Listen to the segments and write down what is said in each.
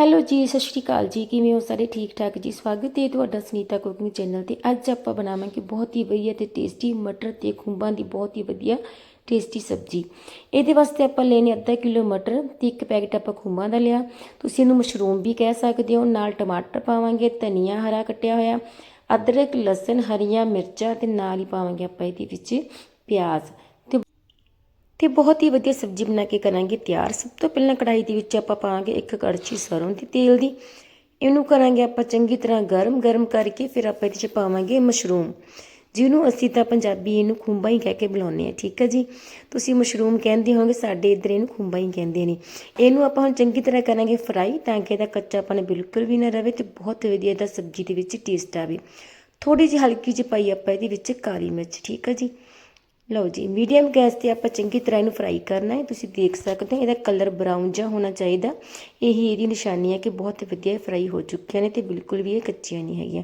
Hello ਜੀ, ਸਤਿ ਸ਼੍ਰੀ ਅਕਾਲ ਜੀ। ਕਿਵੇਂ ਹੋ ਸਾਰੇ? ਠੀਕ ਠਾਕ ਜੀ। ਸਵਾਗਤ ਹੈ ਤੁਹਾਡਾ ਸੁਨੀਤਾ ਕੁਕਿੰਗ ਚੈਨਲ ਤੇ। ਅੱਜ ਆਪਾਂ ਬਣਾਵਾਂਗੇ ਬਹੁਤ ਹੀ ਵਧੀਆ ਤੇ ਟੇਸਟੀ ਮਟਰ ਤੇ ਖੁੰਬਾਂ ਦੀ ਬਹੁਤ ਹੀ ਵਧੀਆ ਟੇਸਟੀ ਸਬਜ਼ੀ। ਇਹਦੇ ਵਾਸਤੇ ਆਪਾਂ ਲੈਣੇ ਅੱਧਾ ਕਿਲੋ ਮਟਰ ਤੇ ਇੱਕ ਪੈਕੇਟ ਆਪਾਂ ਖੁੰਬਾਂ ਦਾ ਲਿਆ। ਤੁਸੀਂ ਇਹਨੂੰ ਮਸ਼ਰੂਮ ਵੀ ਕਹਿ ਸਕਦੇ ਹੋ। ਨਾਲ ਟਮਾਟਰ ਪਾਵਾਂਗੇ, ਧਨੀਆ ਹਰਾ ਕੱਟਿਆ ਹੋਇਆ, ਅਦਰਕ, ਲਸਣ, ਹਰੀਆਂ ਮਿਰਚਾਂ ਤੇ ਨਾਲ ਹੀ ਪਾਵਾਂਗੇ ਆਪਾਂ ਇਹਦੇ ਵਿੱਚ ਪਿਆਜ਼। ਤੇ ਬਹੁਤ ਹੀ ਵਧੀਆ ਸਬਜ਼ੀ ਬਣਾ ਕੇ ਕਰਾਂਗੇ ਤਿਆਰ। ਸਭ ਤੋਂ ਪਹਿਲਾਂ ਕੜਾਈ ਦੇ ਵਿੱਚ ਆਪਾਂ ਪਾਵਾਂਗੇ ਇੱਕ ਕੜਛੀ ਸਰੋਂ ਦੀ ਤੇਲ ਦੀ। ਇਹਨੂੰ ਕਰਾਂਗੇ ਆਪਾਂ ਚੰਗੀ ਤਰ੍ਹਾਂ ਗਰਮ ਗਰਮ ਕਰਕੇ ਫਿਰ ਆਪਾਂ ਇਹਦੇ 'ਚ ਪਾਵਾਂਗੇ ਮਸ਼ਰੂਮ। ਜਿਹਨੂੰ ਅਸੀਂ ਤਾਂ ਪੰਜਾਬੀ ਇਹਨੂੰ ਖੁੰਬਾ ਹੀ ਕਹਿ ਕੇ ਬੁਲਾਉਂਦੇ ਆ ਠੀਕ ਹੈ ਜੀ? ਤੁਸੀਂ ਮਸ਼ਰੂਮ ਕਹਿੰਦੇ ਹੋਗੇ ਸਾਡੇ ਇੱਧਰ ਇਹਨੂੰ ਖੁੰਬਾ ਹੀ ਕਹਿੰਦੇ ਨੇ। ਇਹਨੂੰ ਆਪਾਂ ਹੁਣ ਚੰਗੀ ਤਰ੍ਹਾਂ ਕਰਾਂਗੇ ਫਰਾਈ ਤਾਂ ਕਿ ਇਹਦਾ ਕੱਚਾਪਨ ਬਿਲਕੁਲ ਵੀ ਨਾ ਰਵੇ ਤੇ ਬਹੁਤ ਵਧੀਆ ਇਹਦਾ ਸਬਜ਼ੀ ਦੇ ਵਿੱਚ ਟੇਸਟ ਆਵੇ। ਥੋੜੀ ਜਿਹੀ ਹਲਕੀ ਜਿਹੀ ਪਾਈ ਆਪਾਂ ਇਹਦੇ ਵਿੱਚ ਕਾਲੀ ਮਿਰਚ, ਠੀਕ ਹੈ ਜੀ? ਲਓ ਜੀ ਮੀਡੀਅਮ ਗੈਸ ਤੇ ਆਪਾਂ ਚੰਗੀ ਤਰ੍ਹਾਂ ਇਹਨੂੰ ਫਰਾਈ ਕਰਨਾ ਹੈ, ਤੁਸੀਂ ਦੇਖ ਸਕਦੇ ਹੋ, ਇਹਦਾ ਕਲਰ ਬਰਾਊਨ ਜਿਹਾ ਹੋਣਾ ਚਾਹੀਦਾ। ਇਹੀ ਇਹਦੀ ਨਿਸ਼ਾਨੀ ਹੈ ਕਿ ਬਹੁਤ ਵਧੀਆ ਫਰਾਈ ਹੋ ਚੁੱਕੀਆਂ ਨੇ ਤੇ ਬਿਲਕੁਲ ਵੀ ਇਹ ਕੱਚੀਆਂ ਨਹੀਂ ਹੈਗੀਆਂ।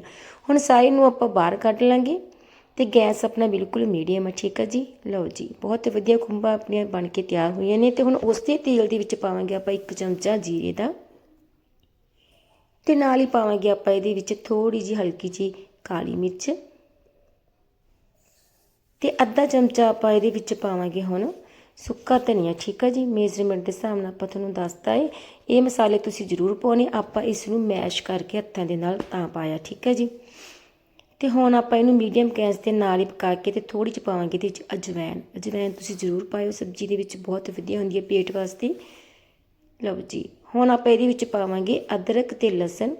ਹੁਣ ਸਾਰੇ ਨੂੰ ਆਪਾਂ ਬਾਹਰ ਕੱਢ ਲਾਂਗੇ ਤੇ ਗੈਸ ਆਪਣਾ ਬਿਲਕੁਲ ਮੀਡੀਅਮ ਹੈ, ਠੀਕ ਹੈ ਜੀ? ਲਓ ਜੀ, ਬਹੁਤ ਵਧੀਆ ਖੁੰਬਾਂ ਆਪਣੀਆਂ ਬਣ ਕੇ ਤਿਆਰ ਹੋਈਆਂ ਨੇ ਤੇ ਹੁਣ ਉਸ ਦੇ ਤੇਲ ਦੇ ਵਿੱਚ ਪਾਵਾਂਗੇ ਆਪਾਂ ਇੱਕ ਚਮਚਾ ਜੀਰੇ ਦਾ। ਤੇ ਨਾਲ ਹੀ ਪਾਵਾਂਗੇ ਆਪਾਂ ਇਹਦੇ ਵਿੱਚ ਥੋੜੀ ਜਿਹੀ ਹਲਕੀ ਜਿਹੀ ਕਾਲੀ ਮਿਰਚ। ਤੇ ਅੱਧਾ ਚਮਚਾ ਆਪਾਂ ਇਹਦੇ ਵਿੱਚ ਪਾਵਾਂਗੇ ਹੁਣ ਸੁੱਕਾ ਧਨੀਆ, ਠੀਕ ਆ ਜੀ? ਮੇਜ਼ਰਮੈਂਟ ਦੇ ਹਿਸਾਬ ਨਾਲ ਆਪਾਂ ਤੁਹਾਨੂੰ ਦੱਸਤਾ ਏ। ਇਹ ਮਸਾਲੇ ਤੁਸੀਂ ਜ਼ਰੂਰ ਪਾਉਣੇ, ਆਪਾਂ ਇਸ ਨੂੰ ਮੈਸ਼ ਕਰਕੇ ਹੱਥਾਂ ਦੇ ਨਾਲ ਤਾਂ ਪਾਇਆ, ਠੀਕ ਹੈ ਜੀ? ਤੇ ਹੁਣ ਆਪਾਂ ਇਹਨੂੰ ਮੀਡੀਅਮ ਗੈਸ ਤੇ ਨਾਲ ਹੀ ਪਕਾ ਕੇ ਤੇ ਥੋੜੀ ਜਿਹੀ ਪਾਵਾਂਗੇ ਇਹਦੇ ਵਿੱਚ ਅਜਵਾਇਣ ਅਜਵਾਇਣ ਤੁਸੀਂ ਜ਼ਰੂਰ ਪਾਇਓ, ਸਬਜ਼ੀ ਦੇ ਵਿੱਚ ਬਹੁਤ ਵਧੀਆ ਹੁੰਦੀ ਹੈ ਪੇਟ ਵਾਸਤੇ। ਲਓ ਜੀ, ਹੁਣ ਆਪਾਂ ਇਹਦੇ ਵਿੱਚ ਪਾਵਾਂਗੇ ਅਦਰਕ ਤੇ ਲਸਣ।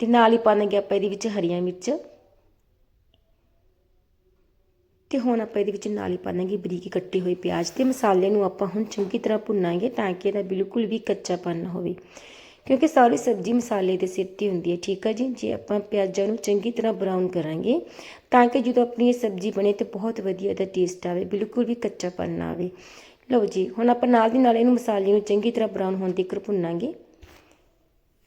ਤੇ ਨਾਲ ਹੀ ਪਾਵਾਂਗੇ ਆਪਾਂ ਇਹਦੇ ਵਿੱਚ ਹਰੀਆਂ ਮਿਰਚ। ਤੇ ਹੁਣ ਆਪਾਂ ਇਹਦੇ ਵਿੱਚ ਨਾਲ ਹੀ ਪਾਵਾਂਗੇ ਬਰੀਕ ਕੱਟੇ ਹੋਏ ਪਿਆਜ਼ ਤੇ ਮਸਾਲੇ ਨੂੰ ਆਪਾਂ ਹੁਣ ਚੰਗੀ ਤਰ੍ਹਾਂ ਭੁੰਨਾਂਗੇ ਤਾਂ ਕਿ ਇਹਦਾ ਬਿਲਕੁਲ ਵੀ ਕੱਚਾਪਨ ਨਾ ਹੋਵੇ। ਕਿਉਂਕਿ ਸਾਰੀ ਸਬਜ਼ੀ ਮਸਾਲੇ ਦੇ ਸਿਰ ਤੇ ਹੁੰਦੀ ਹੈ, ਠੀਕ ਹੈ ਜੀ? ਜੇ ਆਪਾਂ ਪਿਆਜ਼ਾਂ ਨੂੰ ਚੰਗੀ ਤਰ੍ਹਾਂ ਬਰਾਊਨ ਕਰਾਂਗੇ ਤਾਂ ਕਿ ਜਦੋਂ ਆਪਣੀ ਇਹ ਸਬਜ਼ੀ ਬਣੇ ਤੇ ਬਹੁਤ ਵਧੀਆ ਇਹਦਾ ਟੇਸਟ ਆਵੇ, ਬਿਲਕੁਲ ਵੀ ਕੱਚਾਪਨ ਨਾ ਆਵੇ। ਲਓ ਜੀ, ਹੁਣ ਆਪਾਂ ਨਾਲ ਦੀ ਨਾਲ ਇਹਨੂੰ ਮਸਾਲੇ ਨੂੰ ਚੰਗੀ ਤਰ੍ਹਾਂ ਬਰਾਊਨ ਹੋਣ ਤੱਕ ਭੁੰਨਾਂਗੇ।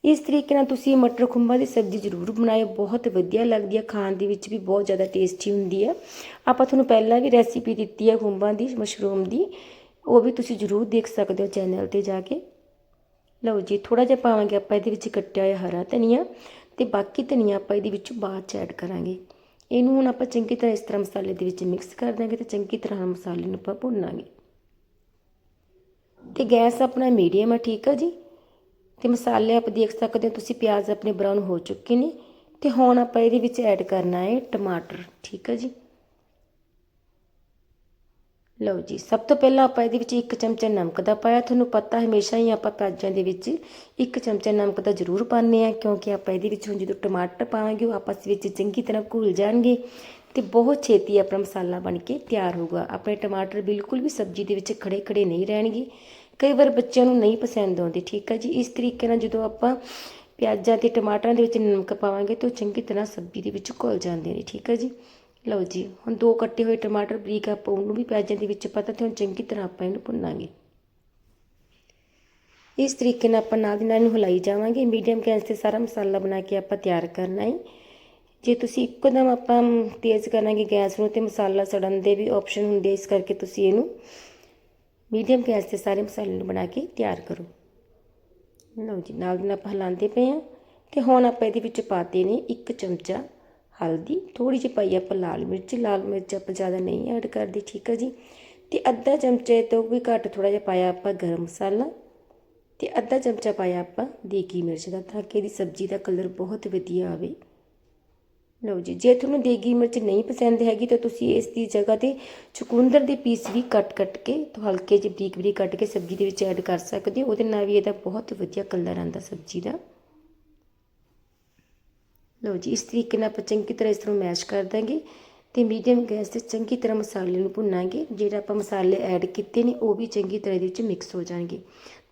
ਇਸ ਤਰੀਕੇ ਨਾਲ ਤੁਸੀਂ ਮਟਰ ਖੁੰਬਾਂ ਦੀ ਸਬਜ਼ੀ ਜ਼ਰੂਰ ਬਣਾਇਓ, ਬਹੁਤ ਵਧੀਆ ਲੱਗਦੀ ਹੈ ਖਾਣ ਦੇ ਵਿੱਚ ਵੀ ਬਹੁਤ ਜ਼ਿਆਦਾ ਟੇਸਟੀ ਹੁੰਦੀ ਹੈ ਆਪਾਂ ਤੁਹਾਨੂੰ ਪਹਿਲਾਂ ਵੀ ਰੈਸਿਪੀ ਦਿੱਤੀ ਹੈ ਖੁੰਬਾਂ ਦੀ ਮਸ਼ਰੂਮ ਦੀ, ਉਹ ਵੀ ਤੁਸੀਂ ਜ਼ਰੂਰ ਦੇਖ ਸਕਦੇ ਹੋ ਚੈਨਲ ਤੇ ਜਾ ਕੇ। ਲਓ ਜੀ ਥੋੜਾ ਜਿਹਾ ਪਾਵਾਂਗੇ ਆਪਾਂ ਇਹਦੇ ਵਿੱਚ ਕੱਟਿਆ ਹੋਇਆ ਹਰਾ ਧਨੀਆ ਤੇ ਬਾਕੀ ਧਨੀਆ ਆਪਾਂ ਇਹਦੇ ਵਿੱਚ ਬਾਅਦ ਚ ਐਡ ਕਰਾਂਗੇ। ਇਹਨੂੰ ਹੁਣ ਆਪਾਂ ਚੰਗੀ ਤਰ੍ਹਾਂ ਇਸ ਤਰ੍ਹਾਂ ਮਸਾਲੇ ਦੇ ਵਿੱਚ ਮਿਕਸ ਕਰ ਦਾਂਗੇ ਤੇ ਚੰਗੀ ਤਰ੍ਹਾਂ ਮਸਾਲੇ ਨੂੰ ਆਪਾਂ ਭੁੰਨਾਂਗੇ। ਤੇ ਗੈਸ ਆਪਣਾ ਮੀਡੀਅਮ ਆ, ਠੀਕ ਆ ਜੀ? ਤੇ ਮਸਾਲੇ ਆਪ ਦੇਖ ਸਕਦੇ ਹੋ, ਤੁਸੀਂ ਪਿਆਜ਼ ਆਪਣੇ ਬਰਾਊਨ ਹੋ ਚੁੱਕੇ ਨੇ ਤੇ ਹੁਣ ਆਪਾਂ ਇਹਦੇ ਵਿੱਚ ਐਡ ਕਰਨਾ ਹੈ ਟਮਾਟਰ, ਠੀਕ ਹੈ ਜੀ? ਲਓ ਜੀ, ਸਭ ਤੋਂ ਪਹਿਲਾਂ ਆਪਾਂ ਇਹਦੇ ਵਿੱਚ ਇੱਕ ਚਮਚਾ ਨਮਕ ਦਾ ਪਾਇਆ, ਤੁਹਾਨੂੰ ਪਤਾ ਹਮੇਸ਼ਾ ਹੀ ਆਪਾਂ ਪਿਆਜ਼ਾਂ ਦੇ ਵਿੱਚ ਇੱਕ ਚਮਚਾ ਨਮਕ ਦਾ ਜ਼ਰੂਰ ਪਾਉਂਦੇ ਆ ਕਿਉਂਕਿ ਆਪਾਂ ਇਹਦੇ ਵਿੱਚ ਹੁਣ ਜਦੋਂ ਟਮਾਟਰ ਪਾਵਾਂਗੇ, ਉਹ ਆਪਸ ਵਿੱਚ ਚੰਗੀ ਤਰ੍ਹਾਂ ਘੁਲ ਜਾਣਗੇ ਤੇ ਬਹੁਤ ਛੇਤੀ ਆਪਣਾ ਮਸਾਲਾ ਬਣ ਕੇ ਤਿਆਰ ਹੋਊਗਾ। ਆਪਣੇ ਟਮਾਟਰ ਬਿਲਕੁਲ ਵੀ ਸਬਜ਼ੀ ਦੇ ਵਿੱਚ ਖੜੇ ਖੜੇ ਨਹੀਂ ਰਹਿਣਗੇ। ਕਈ ਵਾਰ ਬੱਚਿਆਂ ਨੂੰ ਨਹੀਂ ਪਸੰਦ ਆਉਂਦੀ, ਠੀਕ ਹੈ ਜੀ? ਇਸ ਤਰੀਕੇ ਨਾਲ ਜਦੋਂ ਆਪਾਂ ਪਿਆਜ਼ਾਂ ਤੇ ਟਮਾਟਰਾਂ ਦੇ ਵਿੱਚ ਨਮਕ ਪਾਵਾਂਗੇ ਤਾਂ ਉਹ ਚੰਗੀ ਤਰ੍ਹਾਂ ਸਬਜ਼ੀ ਦੇ ਵਿੱਚ ਘੁਲ ਜਾਂਦੇ ਨੇ, ਠੀਕ ਹੈ ਜੀ? ਲਓ ਜੀ, ਹੁਣ ਦੋ ਕੱਟੇ ਹੋਏ ਟਮਾਟਰ ਬਰੀਕ ਆਪਾਂ ਉਹਨੂੰ ਵੀ ਪਿਆਜ਼ਾਂ ਦੇ ਵਿੱਚ ਪਤਾ ਤੇ ਹੁਣ ਚੰਗੀ ਤਰ੍ਹਾਂ ਆਪਾਂ ਇਹਨੂੰ ਭੁੰਨਾਂਗੇ। ਇਸ ਤਰੀਕੇ ਨਾਲ ਆਪਾਂ ਨਾਲ ਦੀ ਨਾਲ ਇਹਨੂੰ ਹਿਲਾਈ ਜਾਵਾਂਗੇ। ਮੀਡੀਅਮ ਗੈਸ ਤੇ ਸਾਰਾ ਮਸਾਲਾ ਬਣਾ ਕੇ ਆਪਾਂ ਤਿਆਰ ਕਰਨਾ ਹੈ। ਜੇ ਤੁਸੀਂ ਇੱਕਦਮ ਆਪਾਂ ਤੇਜ਼ ਕਰਾਂਗੇ ਗੈਸ ਨੂੰ ਤੇ ਮਸਾਲਾ ਸੜਨ ਦੇ ਵੀ ਆਪਸ਼ਨ ਹੁੰਦੇ ਇਸ ਕਰਕੇ ਤੁਸੀਂ ਇਹਨੂੰ ਮੀਡੀਅਮ ਗੈਸ ਤੇ ਸਾਰੇ ਮਸਾਲੇ ਨੂੰ ਬਣਾ ਕੇ ਤਿਆਰ ਕਰੋ। ਲਓ ਜੀ, ਨਾਲ ਦੀ ਨਾਲ ਆਪਾਂ ਹਿਲਾਉਂਦੇ ਪਏ ਹਾਂ ਤੇ ਹੁਣ ਆਪਾਂ ਇਹਦੇ ਵਿੱਚ ਪਾਤੇ ਨੇ ਇੱਕ ਚਮਚਾ ਹਲਦੀ। ਥੋੜੀ ਜਿਹੀ ਪਾਈ ਆਪਾਂ ਲਾਲ ਮਿਰਚ ਲਾਲ ਮਿਰਚ ਆਪਾਂ ਜ਼ਿਆਦਾ ਨਹੀਂ ਐਡ ਕਰਦੇ, ਠੀਕ ਹੈ ਜੀ? ਤੇ ਅੱਧਾ ਚਮਚੇ ਤੋਂ ਵੀ ਘੱਟ ਥੋੜਾ ਜਿਹਾ ਪਾਇਆ ਆਪਾਂ ਗਰਮ ਮਸਾਲਾ ਤੇ ਅੱਧਾ ਚਮਚਾ ਪਾਇਆ ਆਪਾਂ ਦੇਗੀ ਮਿਰਚ ਦਾ, ਤਾਂ ਕਿ ਇਹਦੀ ਸਬਜ਼ੀ ਦਾ ਕਲਰ ਬਹੁਤ ਵਧੀਆ ਆਵੇ। ਲਓ ਜੀ, ਜੇ ਤੁਹਾਨੂੰ ਦੇਗੀ ਮਿਰਚ ਨਹੀਂ ਪਸੰਦ ਹੈਗੀ ਤਾਂ ਤੁਸੀਂ ਇਸ ਦੀ ਜਗ੍ਹਾ ਤੇ ਚੁਕੰਦਰ ਦੇ ਪੀਸ ਵੀ ਕੱਟ-ਕੱਟ ਕੇ ਤੋਂ ਹਲਕੇ ਜਿਹੇ ਬਰੀਕ-ਬਰੀਕ ਕੱਟ ਕੇ ਸਬਜ਼ੀ ਦੇ ਵਿੱਚ ਐਡ ਕਰ ਸਕਦੇ ਹੋ। ਉਹਦੇ ਨਾਲ ਵੀ ਇਹਦਾ ਬਹੁਤ ਵਧੀਆ ਕਲਰ ਆਉਂਦਾ ਸਬਜ਼ੀ ਦਾ। ਲਓ ਜੀ, ਇਸ ਤਰੀਕੇ ਨਾਲ ਆਪਾਂ ਚੰਗੀ ਤਰ੍ਹਾਂ ਇਸ ਨੂੰ ਮੈਸ਼ ਕਰ ਦਾਂਗੇ ਤੇ ਮੀਡੀਅਮ ਗੈਸ ਤੇ ਚੰਗੀ ਤਰ੍ਹਾਂ ਮਸਾਲੇ ਨੂੰ ਭੁੰਨਾਂਗੇ। ਜਿਹੜਾ ਆਪਾਂ ਮਸਾਲੇ ਐਡ ਕੀਤੇ ਨੇ, ਉਹ ਵੀ ਚੰਗੀ ਤਰ੍ਹਾਂ ਇਹਦੇ ਵਿੱਚ ਮਿਕਸ ਹੋ ਜਾਣਗੇ।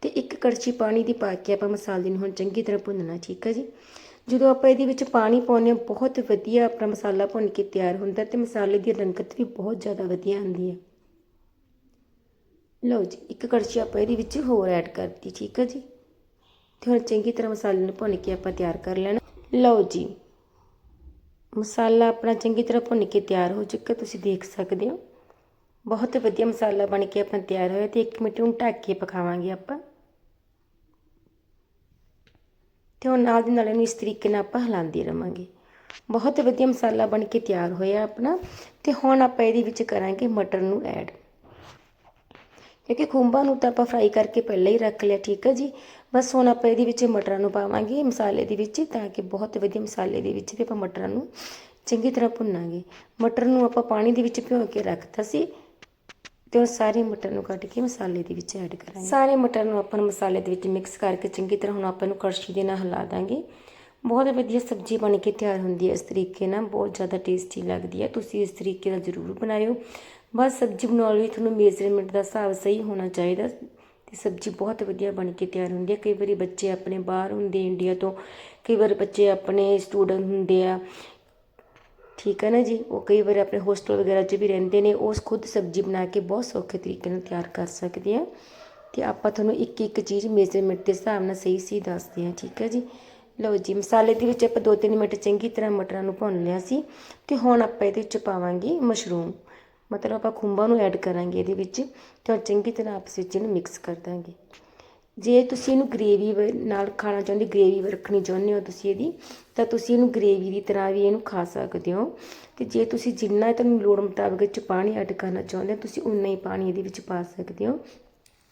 ਤੇ ਇੱਕ ਕੜਛੀ ਪਾਣੀ ਦੀ ਪਾ ਕੇ ਆਪਾਂ ਮਸਾਲੇ ਨੂੰ ਹੁਣ ਚੰਗੀ ਤਰ੍ਹਾਂ ਭੁੰਨਣਾ, ਠੀਕ ਹੈ ਜੀ? ਜਦੋਂ ਆਪਾਂ ਇਹਦੇ ਵਿੱਚ ਪਾਣੀ ਪਾਉਂਦੇ ਹਾਂ, ਬਹੁਤ ਵਧੀਆ ਆਪਣਾ ਮਸਾਲਾ ਭੁੰਨ ਕੇ ਤਿਆਰ ਹੁੰਦਾ ਤੇ ਮਸਾਲੇ ਦੀ ਰੰਗਤ ਵੀ ਬਹੁਤ ਜ਼ਿਆਦਾ ਵਧੀਆ ਆਉਂਦੀ ਹੈ। ਲਓ ਜੀ, ਇੱਕ ਕੜਛੀ ਆਪਾਂ ਇਹਦੇ ਵਿੱਚ ਹੋਰ ਐਡ ਕਰਤੀ ਠੀਕ ਹੈ ਜੀ? ਤੇ ਹੁਣ ਚੰਗੀ ਤਰ੍ਹਾਂ ਮਸਾਲੇ ਨੂੰ ਭੁੰਨ ਕੇ ਆਪਾਂ ਤਿਆਰ ਕਰ ਲੈਣਾ। ਲਓ ਜੀ, ਮਸਾਲਾ ਆਪਣਾ ਚੰਗੀ ਤਰ੍ਹਾਂ ਭੁੰਨ ਕੇ ਤਿਆਰ ਹੋ ਚੁੱਕਾ, ਤੁਸੀਂ ਦੇਖ ਸਕਦੇ ਹੋ। ਬਹੁਤ ਵਧੀਆ ਮਸਾਲਾ ਬਣ ਕੇ ਆਪਣਾ ਤਿਆਰ ਹੋਇਆ ਤੇ 1 ਮਿੰਟ ਨੂੰ ਢੱਕ ਕੇ ਪਕਾਵਾਂਗੇ ਆਪਾਂ। ਤੇ ਹੁਣ ਨਾਲ ਦੀ ਨਾਲ ਇਹਨੂੰ ਇਸ ਤਰੀਕੇ ਨਾਲ ਆਪਾਂ ਹਿਲਾਉਂਦੇ ਰਵਾਂਗੇ। ਬਹੁਤ ਵਧੀਆ ਮਸਾਲਾ ਬਣ ਕੇ ਤਿਆਰ ਹੋਇਆ ਆਪਣਾ। ਤੇ ਹੁਣ ਆਪਾਂ ਇਹਦੇ ਵਿੱਚ ਕਰਾਂਗੇ ਮਟਰ ਨੂੰ ਐਡ। ਕਿਉਂਕਿ ਖੁੰਬਾਂ ਨੂੰ ਤਾਂ ਆਪਾਂ ਫਰਾਈ ਕਰਕੇ ਪਹਿਲਾਂ ਹੀ ਰੱਖ ਲਿਆ, ਠੀਕ ਹੈ ਜੀ? ਬਸ ਹੁਣ ਆਪਾਂ ਇਹਦੇ ਵਿੱਚ ਮਟਰਾਂ ਨੂੰ ਪਾਵਾਂਗੇ ਮਸਾਲੇ ਦੇ ਵਿੱਚ, ਤਾਂ ਕਿ ਬਹੁਤ ਵਧੀਆ ਮਸਾਲੇ ਦੇ ਵਿੱਚ ਵੀ ਆਪਾਂ ਮਟਰਾਂ ਨੂੰ ਚੰਗੀ ਤਰ੍ਹਾਂ ਭੁੰਨਾਂਗੇ। ਮਟਰ ਨੂੰ ਆਪਾਂ ਪਾਣੀ ਦੇ ਵਿੱਚ ਭਿਓ ਕੇ ਰੱਖਤਾ ਸੀ। ਤੇ ਉਹ ਸਾਰੇ ਮਟਰ ਨੂੰ ਕੱਢ ਕੇ ਮਸਾਲੇ ਦੇ ਵਿੱਚ ਐਡ ਕਰਾਂਗੇ। ਸਾਰੇ ਮਟਰ ਨੂੰ ਆਪਾਂ ਮਸਾਲੇ ਦੇ ਵਿੱਚ ਮਿਕਸ ਕਰਕੇ ਚੰਗੀ ਤਰ੍ਹਾਂ ਹੁਣ ਆਪਾਂ ਨੂੰ ਕੜਛੀ ਦੇ ਨਾਲ ਹਿਲਾ ਦਾਂਗੇ। ਬਹੁਤ ਵਧੀਆ ਸਬਜ਼ੀ ਬਣ ਕੇ ਤਿਆਰ ਹੁੰਦੀ ਹੈ ਇਸ ਤਰੀਕੇ ਨਾਲ, ਬਹੁਤ ਜ਼ਿਆਦਾ ਟੇਸਟੀ ਲੱਗਦੀ ਹੈ। ਤੁਸੀਂ ਇਸ ਤਰੀਕੇ ਨਾਲ ਜ਼ਰੂਰ ਬਣਾਇਓ। ਬਸ ਸਬਜ਼ੀ ਬਣਾਉਣ ਲਈ ਤੁਹਾਨੂੰ ਮੇਜ਼ਰਮੈਂਟ ਦਾ ਹਿਸਾਬ ਸਹੀ ਹੋਣਾ ਚਾਹੀਦਾ ਤੇ ਸਬਜ਼ੀ ਬਹੁਤ ਵਧੀਆ ਬਣ ਕੇ ਤਿਆਰ ਹੁੰਦੀ ਹੈ। ਕਈ ਵਾਰੀ ਬੱਚੇ ਆਪਣੇ ਬਾਹਰ ਹੁੰਦੇ ਇੰਡੀਆ ਤੋਂ ਕਈ ਵਾਰ ਬੱਚੇ ਆਪਣੇ ਸਟੂਡੈਂਟ ਹੁੰਦੇ ਆ ਠੀਕ ਹੈ ਨਾ ਜੀ? ਉਹ ਕਈ ਵਾਰ ਆਪਣੇ ਹੋਸਟਲ ਵਗੈਰਾ 'ਚ ਵੀ ਰਹਿੰਦੇ ਨੇ, ਉਹ ਖੁਦ ਸਬਜ਼ੀ ਬਣਾ ਕੇ ਬਹੁਤ ਸੌਖੇ ਤਰੀਕੇ ਨਾਲ ਤਿਆਰ ਕਰ ਸਕਦੇ ਆ। ਤੇ ਆਪਾਂ ਤੁਹਾਨੂੰ ਇੱਕ ਇੱਕ ਚੀਜ਼ ਮੇਜ਼ਰਮੈਂਟ ਦੇ ਹਿਸਾਬ ਨਾਲ ਸਹੀ ਸਹੀ ਦੱਸਦੇ ਆ ਠੀਕ ਹੈ ਜੀ? ਲਓ ਜੀ, ਮਸਾਲੇ ਦੇ ਵਿੱਚ ਆਪਾਂ 2-3 ਮਿੰਟ ਚੰਗੀ ਤਰ੍ਹਾਂ ਮਟਰਾਂ ਨੂੰ ਭੁੰਨ ਲਿਆ ਸੀ ਤੇ ਹੁਣ ਆਪਾਂ ਇਹਦੇ ਵਿੱਚ ਪਾਵਾਂਗੇ ਮਸ਼ਰੂਮ ਮਤਲਬ ਆਪਾਂ ਖੁੰਬਾਂ ਨੂੰ ਐਡ ਕਰਾਂਗੇ ਇਹਦੇ ਵਿੱਚ ਤੇ ਚੰਗੀ ਤਰ੍ਹਾਂ ਆਪਸ ਵਿੱਚ ਇਹਨੂੰ ਮਿਕਸ ਕਰ ਦਾਂਗੇ। ਜੇ ਤੁਸੀਂ ਇਹਨੂੰ ਗ੍ਰੇਵੀ ਨਾਲ ਖਾਣਾ ਚਾਹੁੰਦੇ ਗ੍ਰੇਵੀ ਰੱਖਣੀ ਚਾਹੁੰਦੇ ਹੋ ਤੁਸੀਂ ਇਹਦੀ, ਤਾਂ ਤੁਸੀਂ ਇਹਨੂੰ ਗ੍ਰੇਵੀ ਦੀ ਤਰ੍ਹਾਂ ਵੀ ਇਹਨੂੰ ਖਾ ਸਕਦੇ ਹੋ। ਤੇ ਜੇ ਤੁਸੀਂ ਜਿੰਨਾ ਤੁਹਾਨੂੰ ਲੋੜ ਮੁਤਾਬਕ 'ਚ ਪਾਣੀ ਐਡ ਕਰਨਾ ਚਾਹੁੰਦੇ ਹੋ, ਤੁਸੀਂ ਉਨਾ ਹੀ ਪਾਣੀ ਇਹਦੇ ਵਿੱਚ ਪਾ ਸਕਦੇ ਹੋ।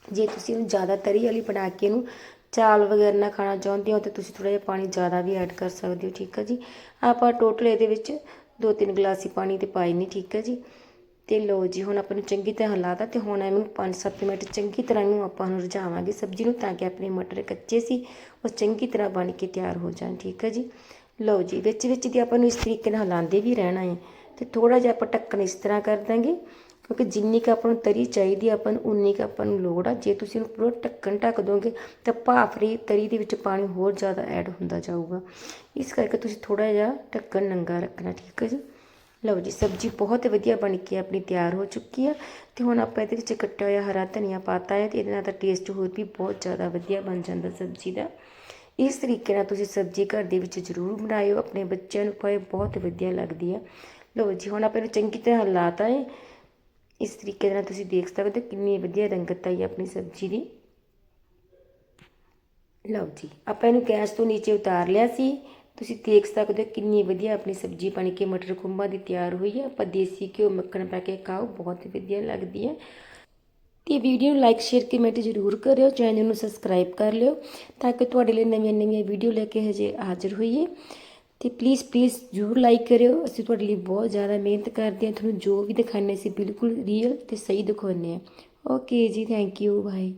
ਜੇ ਤੁਸੀਂ ਇਹਨੂੰ ਜ਼ਿਆਦਾ ਤਰੀ ਵਾਲੀ ਬਣਾ ਕੇ ਇਹਨੂੰ ਚਾਲ ਵਗੈਰਾ ਨਾਲ ਖਾਣਾ ਚਾਹੁੰਦੇ ਹੋ, ਤਾਂ ਤੁਸੀਂ ਥੋੜਾ ਜਿਹਾ ਪਾਣੀ ਜ਼ਿਆਦਾ ਵੀ ਐਡ ਕਰ ਸਕਦੇ ਹੋ, ਠੀਕ ਹੈ ਜੀ? ਆਪਾਂ ਟੋਟਲ ਇਹਦੇ ਵਿੱਚ 2-3 ਗਲਾਸ ਹੀ ਪਾਣੀ ਤੇ ਪਾਏ ਨੇ ਠੀਕ ਹੈ ਜੀ? ਤੇ ਲਓ ਜੀ, ਹੁਣ ਆਪਾਂ ਨੂੰ ਚੰਗੀ ਤਰ੍ਹਾਂ ਹਿਲਾਤਾ ਤੇ ਹੁਣ ਇਹਨੂੰ 5-7 ਮਿੰਟ ਚੰਗੀ ਤਰ੍ਹਾਂ ਨੂੰ ਆਪਾਂ ਨੂੰ ਰਝਾਵਾਂਗੇ ਸਬਜ਼ੀ ਨੂੰ ਤਾਂ ਕਿ ਆਪਣੇ ਮਟਰ ਕੱਚੇ ਸੀ, ਉਹ ਚੰਗੀ ਤਰ੍ਹਾਂ ਬਣ ਕੇ ਤਿਆਰ ਹੋ ਜਾਣ, ਠੀਕ ਹੈ ਜੀ? ਲਓ ਜੀ ਵਿੱਚ ਵਿੱਚ ਦੀ ਆਪਾਂ ਨੂੰ ਇਸ ਤਰੀਕੇ ਨਾਲ ਹਿਲਾਉਂਦੇ ਵੀ ਰਹਿਣਾ ਹੈ ਤੇ ਥੋੜਾ ਜਿਹਾ ਆਪਾਂ ਢੱਕਣ ਇਸ ਤਰ੍ਹਾਂ ਕਰ ਦਾਂਗੇ, ਕਿਉਂਕਿ ਜਿੰਨੀ ਕੁ ਆਪਾਂ ਨੂੰ ਤਰੀ ਚਾਹੀਦੀ ਆਪਾਂ ਨੂੰ, ਉਨੀ ਕੁ ਆਪਾਂ ਨੂੰ ਲੋੜ ਆ। ਜੇ ਤੁਸੀਂ ਉਹਨੂੰ ਪੂਰਾ ਢੱਕਣ ਢੱਕ ਦੋਗੇ ਤਾਂ ਭਾਫਰੀ ਤਰੀ ਦੇ ਵਿੱਚ ਪਾਣੀ ਹੋਰ ਜ਼ਿਆਦਾ ਐਡ ਹੁੰਦਾ ਜਾਊਗਾ। ਇਸ ਕਰਕੇ ਤੁਸੀਂ ਥੋੜਾ ਜਿਹਾ ਢੱਕਣ ਨੰਗਾ ਰੱਖਣਾ, ਠੀਕ ਹੈ ਜੀ? ਲਓ ਜੀ, ਸਬਜ਼ੀ ਬਹੁਤ ਵਧੀਆ ਬਣ ਕੇ ਆਪਣੀ ਤਿਆਰ ਹੋ ਚੁੱਕੀ ਆ ਤੇ ਹੁਣ ਆਪਾਂ ਇਹਦੇ ਵਿੱਚ ਕੱਟਿਆ ਹੋਇਆ ਹਰਾ ਧਨੀਆ ਪਾਤਾ ਹੈ ਤੇ ਇਹਦੇ ਨਾਲ ਤਾਂ ਟੇਸਟ ਹੋਰ ਵੀ ਬਹੁਤ ਜ਼ਿਆਦਾ ਵਧੀਆ ਬਣ ਜਾਂਦਾ ਸਬਜ਼ੀ ਦਾ। ਇਸ ਤਰੀਕੇ ਨਾਲ ਤੁਸੀਂ ਸਬਜ਼ੀ ਘਰ ਦੇ ਵਿੱਚ ਜ਼ਰੂਰ ਬਣਾਇਓ, ਆਪਣੇ ਬੱਚਿਆਂ ਨੂੰ ਪਾਏ ਬਹੁਤ ਵਧੀਆ ਲੱਗਦੀ ਆ। ਲਓ ਜੀ, ਹੁਣ ਆਪਾਂ ਇਹਨੂੰ ਚੰਗੀ ਤਰ੍ਹਾਂ ਹਿਲਾਤਾ ਹੈ। ਇਸ ਤਰੀਕੇ ਨਾਲ ਤੁਸੀਂ ਦੇਖ ਸਕਦੇ ਹੋ ਕਿੰਨੀ ਵਧੀਆ ਰੰਗਤ ਆਈ ਆਪਣੀ ਸਬਜ਼ੀ ਦੀ। ਲਓ ਜੀ, ਆਪਾਂ ਇਹਨੂੰ ਗੈਸ ਤੋਂ ਨੀਚੇ ਉਤਾਰ ਲਿਆ ਸੀ। ਤੁਸੀਂ ਦੇਖ ਸਕਦੇ ਹੋ ਕਿੰਨੀ ਵਧੀਆ ਆਪਣੀ ਸਬਜ਼ੀ ਬਣ ਕੇ ਮਟਰ ਖੁੰਬਾਂ ਦੀ ਤਿਆਰ ਹੋਈ ਹੈ। ਆਪਾਂ ਦੇਸੀ ਘਿਓ, ਮੱਖਣ ਪਾ ਕੇ ਖਾਓ, ਬਹੁਤ ਵਧੀਆ ਲੱਗਦੀ ਹੈ। ਤੇ ਵੀਡੀਓ ਨੂੰ ਲਾਈਕ ਸ਼ੇਅਰ ਕਮੈਂਟ ਜ਼ਰੂਰ ਕਰਿਓ ਚੈਨਲ ਨੂੰ ਸਬਸਕ੍ਰਾਈਬ ਕਰ ਲਿਓ ਤਾਂ ਕਿ ਤੁਹਾਡੇ ਲਈ ਨਵੀਆਂ ਨਵੀਆਂ ਵੀਡੀਓ ਲੈ ਕੇ ਹਜੇ ਹਾਜ਼ਰ ਹੋਈਏ। ਤੇ ਪਲੀਜ਼ ਪਲੀਜ਼ ਜ਼ਰੂਰ ਲਾਈਕ ਕਰਿਓ। ਅਸੀਂ ਤੁਹਾਡੇ ਲਈ ਬਹੁਤ ਜ਼ਿਆਦਾ ਮਿਹਨਤ ਕਰਦੇ ਹਾਂ। ਤੁਹਾਨੂੰ ਜੋ ਵੀ ਦਿਖਾਉਂਦੇ ਸੀ ਬਿਲਕੁਲ ਰੀਅਲ ਤੇ ਸਹੀ ਦਿਖਾਉਂਦੇ ਹਾਂ। ਓਕੇ ਜੀ ਥੈਂਕ ਯੂ ਬਾਏ